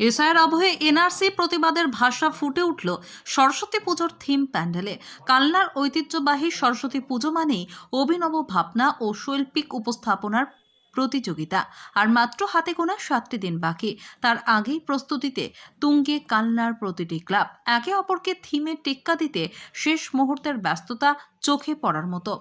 এসআইয়ের আবহে এনআরসি প্রতিবাদের ভাষা ফুটে উঠল সরস্বতী পুজোর থিম প্যান্ডেলে। কালনার ঐতিহ্যবাহী সরস্বতী পুজো মানেই অভিনব ভাবনা ও শৈল্পিক উপস্থাপনার প্রতিযোগিতা। আর মাত্র হাতে গোনা সাতটি দিন বাকি। তার আগেই প্রস্তুতিতে তুঙ্গে কালনার প্রতিটি ক্লাব একে অপরকে থিমে টেক্কা দিতে শেষ মুহূর্তের ব্যস্ততা চোখে পড়ার মতো।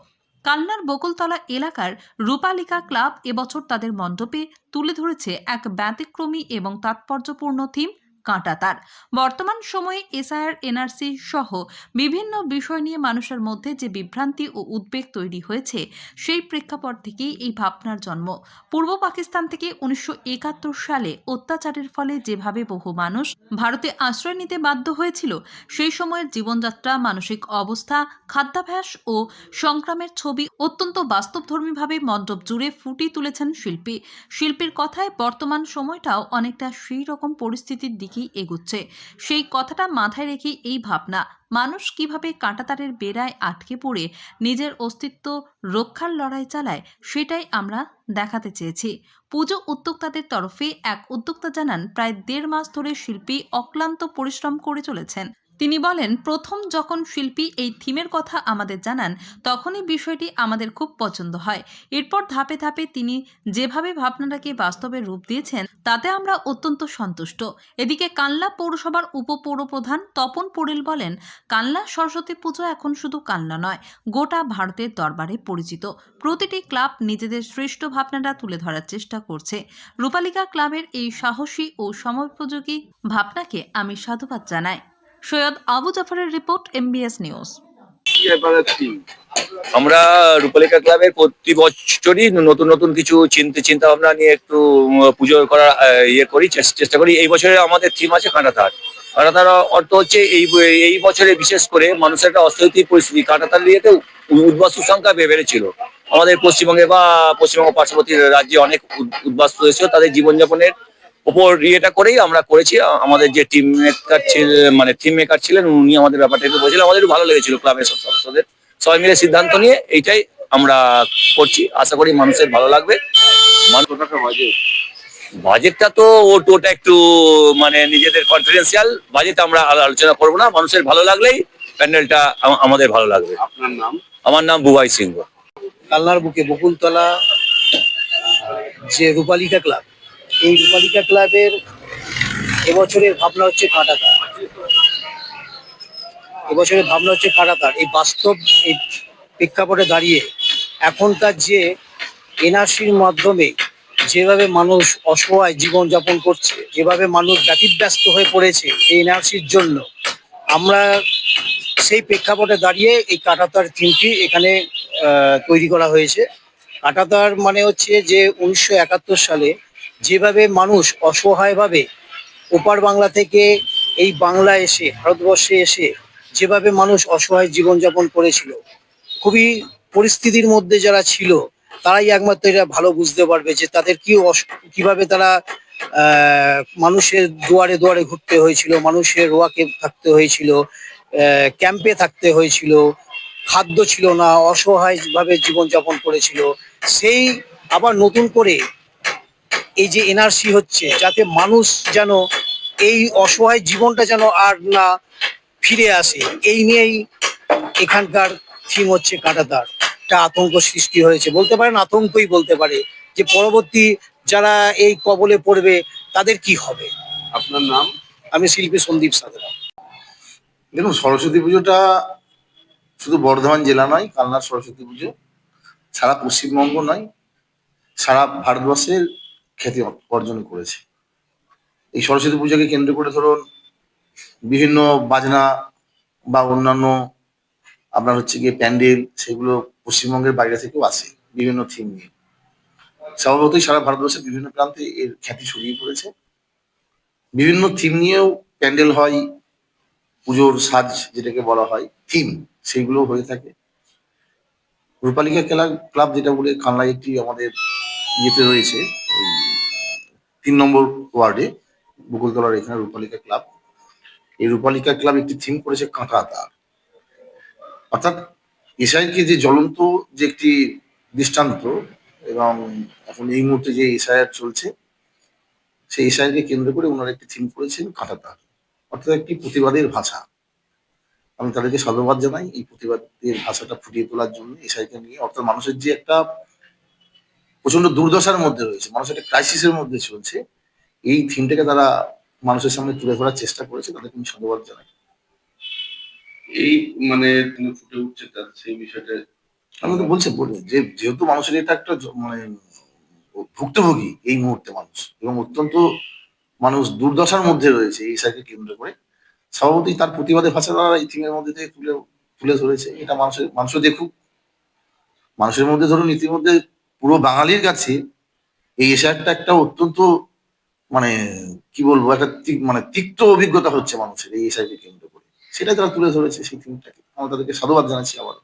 কালনার বকুলতলা এলাকার রূপালিকা ক্লাব এবছর তাদের মণ্ডপে তুলে ধরেছে এক ব্যতিক্রমী এবং তাৎপর্যপূর্ণ থিম। কাঁটাতার বর্তমান সময়ে এসআইআর, এনআরসি সহ বিভিন্ন বিষয় নিয়ে মানুষের মধ্যে যে বিভ্রান্তি ও উদ্বেগ তৈরি হয়েছে, সেই প্রেক্ষাপট থেকেই এই ভাবনার জন্ম। পূর্ব পাকিস্তান থেকে উনিশশো একাত্তর সালে অত্যাচারের ফলে যেভাবে বহু মানুষ ভারতে আশ্রয় নিতে বাধ্য হয়েছিল, সেই সময়ের জীবনযাত্রা, মানসিক অবস্থা, খাদ্যাভ্যাস ও সংগ্রামের ছবি অত্যন্ত বাস্তবধর্মীভাবে মণ্ডপ জুড়ে ফুটিয়ে তুলেছেন শিল্পী। শিল্পীর কথায় বর্তমান সময়টাও অনেকটা সেই রকম পরিস্থিতির দিকেই এগোচ্ছে। সেই কথাটা মাথায় রেখে এই ভাবনা, মানুষ কীভাবে কাঁটাতারের বেড়ায় আটকে পড়ে, নিজের অস্তিত্ব রক্ষার লড়াই চালায়, সেটাই আমরা দেখাতে চেয়েছি। পুজো উদ্যোক্তাদের তরফে এক উদ্যোক্তা জানান, প্রায় দেড় মাস ধরে শিল্পী অক্লান্ত পরিশ্রম করে চলেছেন। তিনি বলেন, প্রথম যখন শিল্পী এই থিমের কথা আমাদের জানান, তখনই বিষয়টি আমাদের খুব পছন্দ হয়। এরপর ধাপে ধাপে তিনি যেভাবে ভাবনাটাকে বাস্তবে রূপ দিয়েছেন, তাতে আমরা অত্যন্ত সন্তুষ্ট। এদিকে কানলা পৌরসভার উপপৌরপ্রধান তপন পোড়েল বলেন, কানলা সরস্বতী পুজো এখন শুধু কানলা নয়, গোটা ভারতের দরবারে পরিচিত। প্রতিটি ক্লাব নিজেদের শ্রেষ্ঠ ভাবনাটা তুলে ধরার চেষ্টা করছে। রূপালিকা ক্লাবের এই সাহসী ও সময়োপযোগী ভাবনাকে আমি সাধুবাদ জানাই। সৈয়দ আবু জাফরের রিপোর্ট এমবিএস নিউজ আমরা রূপালিকা ক্লাবের প্রতি বছরই নতুন নতুন কিছু চিন্তা চিন্তা ভাবনা নিয়ে একটু পুজো করার ইয়ে করি, চেষ্টা করি। এই বছরে আমাদের থিম আছে কাঁটাতার কাঁটাতার অর্থ হচ্ছে এই এই বছরে বিশেষ করে মানুষের একটা অস্থিতির পরিস্থিতি। কাঁটাতার নিয়েতে উদ্বাস্তু সংখ্যা বেড়েছিল। আমাদের পশ্চিমবঙ্গে বা পশ্চিমবঙ্গ পার্শ্ববর্তী রাজ্যে অনেক উদ- উদ্বাস্তু হয়েছিল। তাদের জীবনযাপনের উপর ইয়েটা করেই আমরা করেছি। আমাদের যে টিম মেকার ছিল মানে টিম মেকার ছিলেন উনি আমাদের ব্যাপারটা একটু বলছিলেন। আমাদের ভালো লেগেছিল ক্লাবের সব সদস্যদের। সবাই মিলে সিদ্ধান্ত নিয়ে এইটাই আমরা করছি। আশা করি মানুষের ভালো লাগবে। বাজেটটা তো ও- ওটা একটু মানে নিজেদের কনফিডেন্সিয়াল বাজেট আমরা আলোচনা করব না। মানুষের ভালো লাগলেই প্যান্ডেলটা আমাদের ভালো লাগবে। আপনার নাম? আমার নাম বুবাই সিংহ। কালনার বুকে বকুলতলা যে রূপালিকা ক্লাব এই রূপালিকা ক্লাবের এবছরের ভাবনা হচ্ছে কাঁটাতার। এবছরের ভাবনা হচ্ছে কাঁটাতার। এই বাস্তব, এই প্রেক্ষাপটে দাঁড়িয়ে এখনকার যে এনআরসির মাধ্যমে যেভাবে মানুষ অসহায় জীবনযাপন করছে, যেভাবে মানুষ ব্যতিব্যস্ত হয়ে পড়েছে এই এনআরসির জন্য, আমরা সেই প্রেক্ষাপটে দাঁড়িয়ে এই কাঁটাতার থিমটি এখানে তৈরি করা হয়েছে। কাঁটাতার মানে হচ্ছে যে উনিশশো একাত্তর সালে যেভাবে মানুষ অসহায়ভাবে ওপার বাংলা থেকে এই বাংলা এসে, ভারতবর্ষে এসে যেভাবে মানুষ অসহায় জীবনযাপন করেছিল, খুবই পরিস্থিতির মধ্যে যারা ছিল, তারাই একমাত্র এটা ভালো বুঝতে পারবে যে তাদের কি কীভাবে তারা মানুষের দুয়ারে দুয়ারে ঘুরতে হয়েছিল, মানুষের রোয়াকে থাকতে হয়েছিল ক্যাম্পে থাকতে হয়েছিল, খাদ্য ছিল না অসহায় ভাবে জীবনযাপন করেছিল, সেই আবার নতুন করে এই যে এনআরসি হচ্ছে যাতে মানুষ যেন এই অসহায় জীবনটা যেন আর না ফিরে আসে এই নিয়েই এখানকার থিম হচ্ছে কাঁটাতার। একটা আতঙ্ক সৃষ্টি হয়েছে। বলতে পারেন আতঙ্কই বলতে পারে যে পরবর্তী যারা এই কবলে পড়বে তাদের কি হবে? আপনার নাম? আমি শিল্পী সন্দীপ সাদরা দেখুন সরস্বতী পুজোটা শুধু বর্ধমান জেলা নয় কালনার সরস্বতী পুজো সারা পশ্চিমবঙ্গ নয় সারা ভারতবর্ষের খ্যাতি অর্জন করেছে। এই সরস্বতী পুজোকে কেন্দ্র করে ধরুন বিভিন্ন বাজনা বা অন্যান্য আপনার হচ্ছে গিয়ে প্যান্ডেল সেগুলো পশ্চিমবঙ্গের বাইরে থেকেও আসে বিভিন্ন থিম নিয়ে। স্বভাবতই সারা ভারতবর্ষের বিভিন্ন প্রান্তে এর খ্যাতি ছড়িয়ে পড়েছে। বিভিন্ন থিম নিয়েও প্যান্ডেল হয়, পুজোর সাজ যেটাকে বলা হয় থিম সেইগুলো হয়ে থাকে। রূপালিকা খেলা ক্লাব যেটা বলে কানলায় একটি আমাদের ইয়েতে রয়েছে, ওই তিন নম্বর ওয়ার্ডে বকুলতলার এখানে রূপালিকা ক্লাব। এই রূপালিকা ক্লাব একটি থিম করেছে কাঁটা তার অর্থাৎ এসআইকে যে জ্বলন্ত যে একটি দৃষ্টান্ত এবং এখন এই মুহূর্তে যে এসআইআর চলছে, সেই এসআইকে কেন্দ্র করে ওনারা একটি থিম করেছেন কাঁটাতার অর্থাৎ একটি প্রতিবাদের ভাষা। আমি তাদেরকে সাধুবাদ জানাই এই প্রতিবাদের ভাষাটা ফুটিয়ে তোলার জন্য এসআইকে নিয়ে। অর্থাৎ মানুষের যে একটা প্রচণ্ড দুর্দশার মধ্যে রয়েছে। মানুষ একটা ক্রাইসিসের মধ্যে চলছে। এই থিমটাকে তারা মানুষের সামনে তুলে ধরার চেষ্টা করেছে তাদেরকে আমি সাধুবাদ জানাই। এই মানে ফুটে উঠছে তার সেই বিষয়টা? আমি তো বলছি বলি যে যেহেতু মানুষের এটা একটা মানে ভুক্তভোগী এই মুহূর্তে মানুষ এবং অত্যন্ত মানুষ দুর্দশার মধ্যে রয়েছে এই সাইকে কেন্দ্র করে স্বভাবতই তার প্রতিবাদে ভাষা তারা এই থিমের মধ্যে থেকে তুলে তুলে ধরেছে। এটা মানুষের মানুষও দেখুক। মানুষের মধ্যে ধরুন ইতিমধ্যে পুরো বাঙালির কাছে এই এশারটা একটা অত্যন্ত মানে কি বলব, একটা মানে তিক্ত অভিজ্ঞতা হচ্ছে মানুষের এই এশারকে কেন্দ্র করে। সেটা তারা তুলে ধরেছে সেই থিমটাকে আমরা তাদেরকে সাধুবাদ জানাচ্ছি আবার